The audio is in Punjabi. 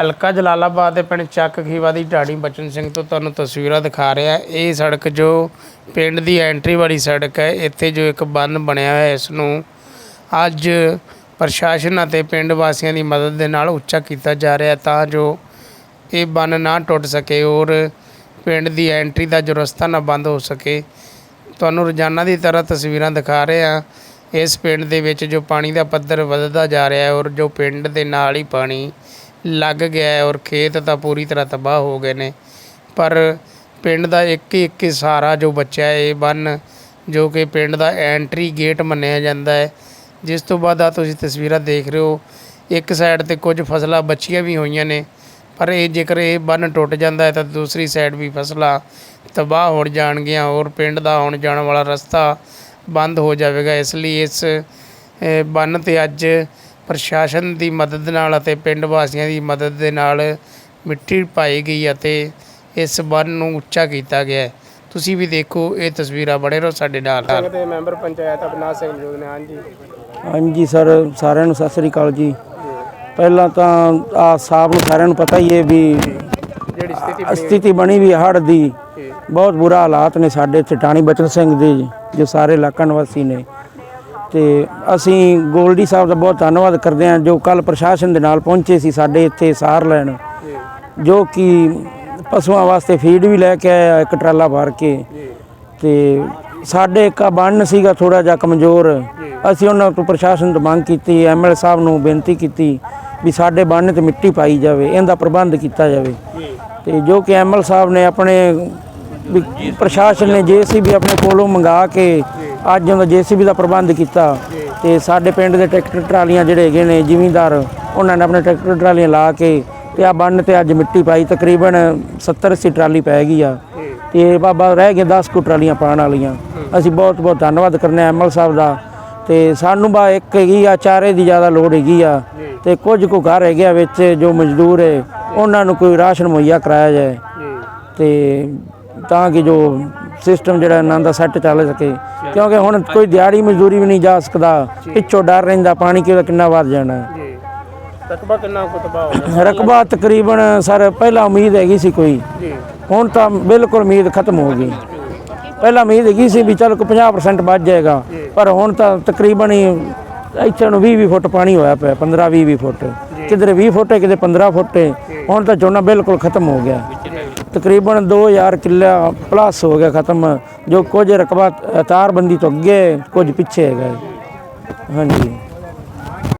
ਹਲਕਾ ਜਲਾਲਾਬਾਦ ਦੇ ਪਿੰਡ ਚੱਕ ਖੀਵਾ ਦੀ ਢਾਣੀ ਬਚਨ ਸਿੰਘ ਤੋਂ ਤੁਹਾਨੂੰ ਤਸਵੀਰਾਂ ਦਿਖਾ ਰਿਹਾ। ਇਹ ਸੜਕ ਜੋ ਪਿੰਡ ਦੀ ਐਂਟਰੀ ਵਾਲੀ ਸੜਕ ਹੈ। ਇੱਥੇ ਜੋ ਇੱਕ ਬੰਨ ਬਣਿਆ ਹੋਇਆ ਹੈ, ਇਸ ਨੂੰ ਅੱਜ ਪ੍ਰਸ਼ਾਸਨ ਅਤੇ ਪਿੰਡ ਵਾਸੀਆਂ ਦੀ ਮਦਦ ਦੇ ਨਾਲ ਉੱਚਾ ਕੀਤਾ ਜਾ ਰਿਹਾ ਤਾਂ ਜੋ ਇਹ ਬੰਨ ਨਾ ਟੁੱਟ ਸਕੇ ਔਰ ਪਿੰਡ ਦੀ ਐਂਟਰੀ ਦਾ ਜੋ ਰਸਤਾ ਨਾ ਬੰਦ ਹੋ ਸਕੇ। ਤੁਹਾਨੂੰ ਰੋਜ਼ਾਨਾ ਦੀ ਤਰ੍ਹਾਂ ਤਸਵੀਰਾਂ ਦਿਖਾ ਰਹੇ ਹਾਂ। ਇਸ ਪਿੰਡ ਦੇ ਵਿੱਚ ਜੋ ਪਾਣੀ ਦਾ ਪੱਧਰ ਵੱਧਦਾ ਜਾ ਰਿਹਾ ਹੈ ਔਰ ਜੋ ਪਿੰਡ ਦੇ ਨਾਲ ਹੀ ਪਾਣੀ ਲੱਗ ਗਿਆ ਹੈ ਔਰ ਖੇਤ ਤਾਂ ਪੂਰੀ ਤਰ੍ਹਾਂ ਤਬਾਹ ਹੋ ਗਏ ਨੇ। ਪਰ ਪਿੰਡ ਦਾ ਇੱਕ ਹੀ ਇੱਕ ਹੀ ਸਹਾਰਾ ਜੋ ਬਚਿਆ ਇਹ ਬੰਨ ਜੋ ਕਿ ਪਿੰਡ ਦਾ ਐਂਟਰੀ ਗੇਟ ਮੰਨਿਆ ਜਾਂਦਾ ਹੈ। ਜਿਸ ਤੋਂ ਬਾਅਦ ਆ ਤੁਸੀਂ ਤਸਵੀਰਾਂ ਦੇਖ ਰਹੇ ਹੋ, ਇੱਕ ਸਾਈਡ ਤੇ ਕੁਝ ਫਸਲਾਂ ਬਚੀਆਂ ਵੀ ਹੋਈਆਂ ਨੇ, ਪਰ ਇਹ ਜੇਕਰ ਇਹ ਬੰਨ ਟੁੱਟ ਜਾਂਦਾ ਹੈ ਤਾਂ ਦੂਸਰੀ ਸਾਈਡ ਵੀ ਫਸਲਾਂ ਤਬਾਹ ਹੋ ਜਾਣਗੀਆਂ ਔਰ ਪਿੰਡ ਦਾ ਆਉਣ ਜਾਣ ਵਾਲਾ ਰਸਤਾ ਬੰਦ ਹੋ ਜਾਵੇਗਾ। ਇਸ ਲਈ ਇਸ ਬੰਨ ਤੇ ਅੱਜ ਪ੍ਰਸ਼ਾਸਨ ਦੀ ਮਦਦ ਨਾਲ ਅਤੇ ਪਿੰਡ ਵਾਸੀਆਂ ਦੀ ਮਦਦ ਦੇ ਨਾਲ ਮਿੱਟੀ ਪਾਈ ਗਈ ਅਤੇ ਇਸ ਬੰਨ ਨੂੰ ਉੱਚਾ ਕੀਤਾ ਗਿਆ ਹੈ। ਤੁਸੀਂ ਵੀ ਦੇਖੋ ਇਹ ਤਸਵੀਰਾਂ ਬਣੇ ਰਹੋ ਸਾਡੇ ਨਾਲ। ਦੇ ਮੈਂਬਰ ਪੰਚਾਇਤ ਅਬਨਾਸ ਸਿੰਘ ਮੌਜੂਦ ਨੇ ਹਾਂਜੀ। ਹਾਂਜੀ ਸਰ ਸਾਰਿਆਂ ਨੂੰ ਸਤਿ ਸ੍ਰੀ ਅਕਾਲ ਜੀ। ਪਹਿਲਾਂ ਤਾਂ ਆ ਸਾਹਿਬ ਨੂੰ ਸਾਰਿਆਂ ਨੂੰ ਪਤਾ ਹੀ ਹੈ ਵੀ ਜਿਹੜੀ ਸਥਿਤੀ ਸਥਿਤੀ ਬਣੀ ਵੀ ਹੜ੍ਹ ਦੀ। ਬਹੁਤ ਬੁਰਾ ਹਾਲਾਤ ਨੇ ਸਾਡੇ ਇੱਥੇ ਟਾਣੀ ਬਚਨ ਸਿੰਘ ਦੇ ਜੋ ਸਾਰੇ ਇਲਾਕਾ ਨਿਵਾਸੀ ਨੇ। ਤੇ ਅਸੀਂ ਗੋਲਡੀ ਸਾਹਿਬ ਦਾ ਬਹੁਤ ਧੰਨਵਾਦ ਕਰਦੇ ਹਾਂ ਜੋ ਕੱਲ ਪ੍ਰਸ਼ਾਸਨ ਦੇ ਨਾਲ ਪਹੁੰਚੇ ਸੀ ਸਾਡੇ ਇੱਥੇ ਸਾਰ ਲੈਣ, ਜੋ ਕਿ ਪਸ਼ੂਆਂ ਵਾਸਤੇ ਫੀਡ ਵੀ ਲੈ ਕੇ ਆਇਆ, ਇੱਕ ਟਰਾਲਾ ਭਰ ਕੇ। ਤੇ ਸਾਡੇ ਇੱਕ ਬੰਨ ਸੀਗਾ ਥੋੜਾ ਜਿਹਾ ਕਮਜ਼ੋਰ, ਅਸੀਂ ਉਹਨਾਂ ਤੋਂ ਪ੍ਰਸ਼ਾਸਨ ਤੋਂ ਮੰਗ ਕੀਤੀ ਐਮਐਲ ਸਾਹਿਬ ਨੂੰ ਬੇਨਤੀ ਕੀਤੀ ਵੀ ਸਾਡੇ ਬੰਨ ਤੇ ਮਿੱਟੀ ਪਾਈ ਜਾਵੇ, ਇਹਦਾ ਪ੍ਰਬੰਧ ਕੀਤਾ ਜਾਵੇ। ਤੇ ਜੋ ਕਿ ਐਮਐਲ ਸਾਹਿਬ ਨੇ ਆਪਣੇ ਪ੍ਰਸ਼ਾਸਨ ਨੇ, ਜੇਸੀਬੀ ਆਪਣੇ ਕੋਲੋਂ ਮੰਗਾ ਕੇ ਅੱਜ ਉਹਦਾ ਜੇਸੀਬੀ ਦਾ ਪ੍ਰਬੰਧ ਕੀਤਾ ਤੇ ਸਾਡੇ ਪਿੰਡ ਦੇ ਟਰੈਕਟਰ ਟਰਾਲੀਆਂ ਜਿਹੜੇ ਹੈਗੇ ਨੇ ਜ਼ਿਮੀਂਦਾਰ ਉਹਨਾਂ ਨੇ ਆਪਣੇ ਟਰੈਕਟਰ ਟਰਾਲੀਆਂ ਲਾ ਕੇ ਤੇ ਆ ਬੰਨ ਤੇ ਅੱਜ ਮਿੱਟੀ ਪਾਈ ਤਕਰੀਬਨ 70 80 ਟਰਾਲੀ ਪੈ ਗਈ ਆ। ਤੇ ਬਾਬਾ ਰਹਿ ਗਏ 10 ਕੁ ਟਰਾਲੀਆਂ ਪਾਉਣ ਵਾਲੀਆਂ। ਅਸੀਂ ਬਹੁਤ ਬਹੁਤ ਧੰਨਵਾਦ ਕਰਨੇ ਐਮਐਲ ਸਾਹਿਬ ਦਾ। ਤੇ ਸਾਨੂੰ ਬਾ ਇੱਕ ਹੈਗੀ ਆ ਚਾਰੇ ਦੀ ਜ਼ਿਆਦਾ ਲੋੜ ਹੈਗੀ ਆ। ਤੇ ਕੁਝ ਕੁ ਘਰ ਹੈਗੇ ਆ ਵਿੱਚ ਜੋ ਮਜ਼ਦੂਰ ਹੈ ਉਹਨਾਂ ਨੂੰ ਕੋਈ ਰਾਸ਼ਨ ਮੁਹੱਈਆ ਕਰਾਇਆ ਜਾਏ। ਤੇ ਤਾਂ ਕਿ ਜੋ ਸਿਸਟਮ ਜਿਹੜਾ ਇਹਨਾਂ ਦਾ ਸੈੱਟ ਚੱਲ ਸਕੇ। ਕਿਉਂਕਿ ਹੁਣ ਕੋਈ ਦਿਹਾੜੀ ਮਜ਼ਦੂਰੀ ਵੀ ਨਹੀਂ ਜਾ ਸਕਦਾ। ਪਿੱਛੋਂ ਡਰ ਰਹਿੰਦਾ ਪਾਣੀ ਕਿਹਦਾ ਕਿੰਨਾ ਵੱਧ ਜਾਣਾ। ਜੀ। ਰਕਬਾ ਕਿੰਨਾ ਕੁ ਤਬਾਹ ਹੋ ਗਿਆ? ਰਕਬਾ ਤਕਰੀਬਨ ਸਰ ਪਹਿਲਾਂ ਉਮੀਦ ਹੈਗੀ ਸੀ ਕੋਈ। ਜੀ। ਹੁਣ ਤਾਂ ਬਿਲਕੁਲ ਉਮੀਦ ਖਤਮ ਹੋ ਗਈ। ਪਹਿਲਾਂ ਉਮੀਦ ਹੈਗੀ ਸੀ ਵੀ ਚੱਲ ਕੋਈ 50% ਵੱਧ ਜਾਏਗਾ। ਪਰ ਹੁਣ ਤਾਂ ਤਕਰੀਬਨ ਹੀ ਇੱਥੇ ਨੂੰ 20 20 ਫੁੱਟ ਪਾਣੀ ਹੋਇਆ ਪਿਆ 15 20 20 ਫੁੱਟ। ਕਿਧਰੇ 20 ਫੁੱਟ ਹੈ ਕਿਤੇ 15 ਫੁੱਟ ਹੈ। ਹੁਣ ਤਾਂ ਝੋਨਾ ਬਿਲਕੁਲ ਖਤਮ ਹੋ ਗਿਆ। ਤਕਰੀਬਨ 2000 ਕਿੱਲਾ ਪਲੱਸ ਹੋ ਗਿਆ ਖਤਮ, ਜੋ ਕੁਝ ਰਕਬਾ ਤਾਰਬੰਦੀ ਤੋਂ ਅੱਗੇ ਕੁਝ ਪਿੱਛੇ ਹੈਗਾ ਹਾਂਜੀ।